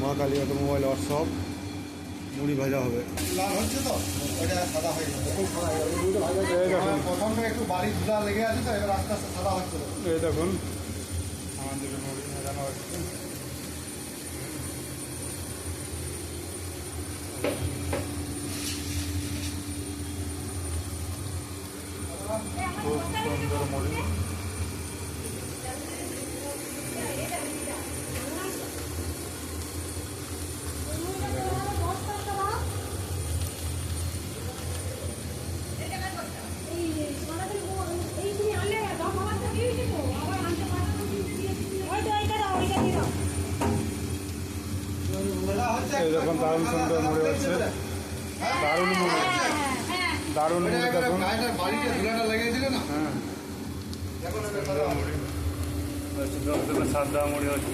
মা Kali automobile workshop মুড়ি ভাজা হবে। লাল হচ্ছে তো? সাদা হয়ে হয়ে একটু বাড়ি ধুলা লেগে আছে তো এবার আস্তে আস্তে সাদা হচ্ছে এই দেখুন। আমাদের মুড়ি ভাজানো হচ্ছে খুব সুন্দর মুড়ি। দেখুন দারুণ সুন্দর মুড়ি হচ্ছে। দারুণ মুড়ি। দারুণ মুড়ি দেখুন। বাড়িতে না হ্যাঁ সাদা সাদা হচ্ছে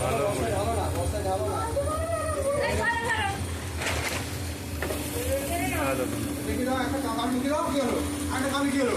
ভালো মুড়ি ভালো না বস্তায় ভালো না দেখুন। দেখি দাও একটা কামি কি হলো? একটা কামি কি হলো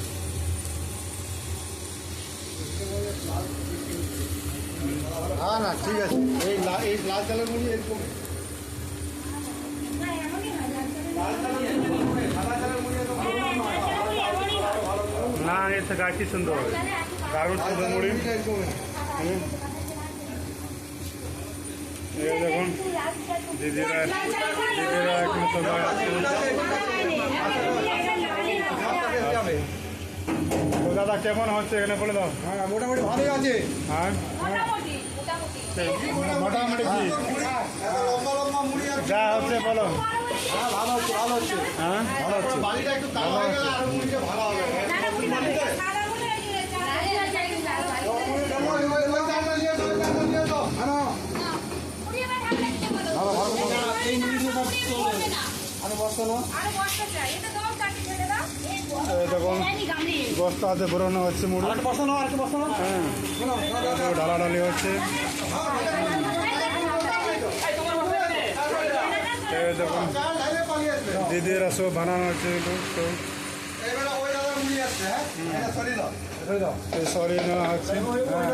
মুড়ি এরকম লাল তেলের মুড়ি সাদা তেলের মুড়ি এরকম না এর থেকে আর কি সুন্দর হবে দারুণ সুন্দর মুড়ি হুম। এই দেখুন দিদিরা দিদিরা এখন সবাই আছে তো দাদা কেমন হচ্ছে এখানে বলে দাও হ্যাঁ মোটামুটি ভালোই আছে হ্যাঁ মোটামুটি কি মুড়ি আছে যা হচ্ছে বলো। হ্যাঁ? ভালো হচ্ছে। ভালো হচ্ছে। হ্যাঁ ভালো। হচ্ছে বাড়িটা একটু কালো হয়ে গেলে আরও মুড়িটা ভালো হবে যাও হ্যাঁ আরে বসো না এই দেখুন বস্তা হাতে পুরোনো হচ্ছে মুড়ি। হ্যাঁ। ঢালাঢালি হচ্ছে। দেখুন দিদিরা সব বানানো হচ্ছে সরিয়ে নেওয়া হচ্ছে। হ্যাঁ।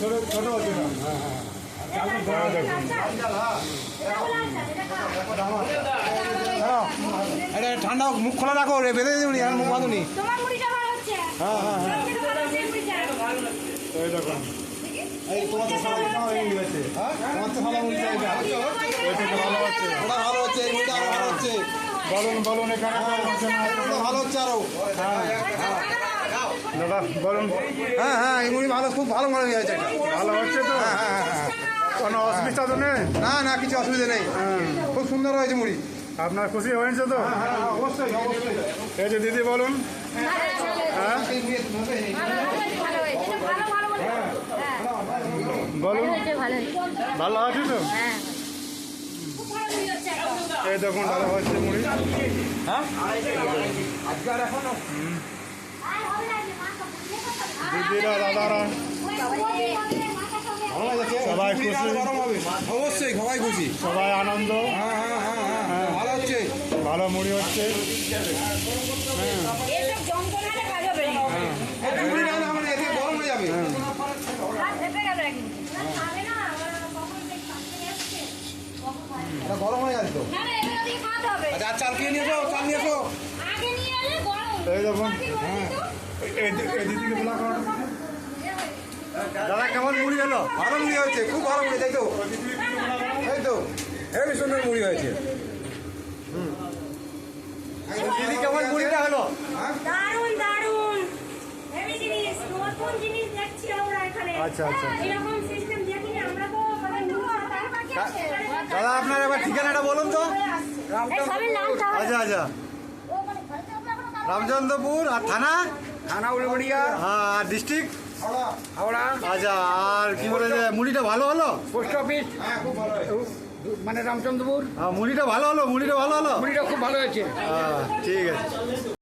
ছোট ছোট হচ্ছে না? হ্যাঁ হ্যাঁ। হ্যাঁ, হ্যাঁ এটা ঠান্ডা মুখ খোলা রাখো রে বেঁধে দেবনি আর মুখ বাঁধুনি ভালো হচ্ছে? হ্যাঁ, হ্যাঁ, হ্যাঁ। ভালো হচ্ছে। হ্যাঁ ভালো হচ্ছে। ওটা ভালো হচ্ছে আরও ভালো হচ্ছে। বলুন বলুন এখানে তো হচ্ছে না। ওটা ভালো হচ্ছে আরও। দাদা বলুন। হ্যাঁ হ্যাঁ মুড়ি ভালো খুব ভালো মনে হয়েছে। এটা ভালো হচ্ছে তো হ্যাঁ হ্যাঁ হ্যাঁ কোনো অসুবিধা তো নেই না না কিছু অসুবিধা নেই। হ্যাঁ। খুব সুন্দর হয়েছে মুড়ি। আপনার খুশি হয়েছে তো? হ্যাঁ অবশ্যই অবশ্যই। এই যে দিদি বলুন। হ্যাঁ? ভালো হয়েছে, ভালো ভালো। হ্যাঁ, বলুন। ভালো আছে তো? হ্যাঁ। ভালো। এই দেখুন দাদা হচ্ছে মুড়ি। হ্যাঁ। দিদিরা দাদারা ওই বলি, বলি, মাথা সঙ্গে- ভালো লাগছে সবাই মুড়ি খুশি। অবশ্যই সবাই খুশি। সবাই আনন্দ। হ্যাঁ হ্যাঁ হ্যাঁ হ্যাঁ ভালো হচ্ছে। ভালো মুড়ি হচ্ছে। এই মুড়ি এদিকে গরম হয়ে গরম হয়ে যাচ্ছে তো। না, না, এগুলো দিয়ে খাওয়াতে হবে। আচ্ছা চাল কিনে নিয়ে এসো চাল নিয়ে এসো। এই দেখুন। বাকি রোদে দাদা কেমন মুড়ি হলো? ভালো মুড়ি হয়েছে খুব ভালো মুড়ি তাই তো? তাই তো? হেবি সুন্দর মুড়ি হয়েছে। দিদি কেমন মুড়িটা হলো? দারুণ দারুণ। হেভি জিনিস নতুন জিনিস দেখছি আমরা এখানে। আচ্ছা, আচ্ছা। এরকম সিস্টেম দেখিনি আমরা তো মানে দাদা আপনার এবার ঠিকানাটা বলুন তো। আচ্ছা আচ্ছা। মানে রামচন্দ্রপুর আর থানা? থানা উলুবড়িয়া আর ডিস্ট্রিক্ট হাওড়া। আচ্ছা আর কি বলে যে মুড়িটা ভালো হলো? Post office. মানে রামচন্দ্রপুর। আহ, মুড়িটা ভালো হলো মুড়িটা ভালো হলো? মুড়িটা খুব ভালো হয়েছে। ঠিক আছে।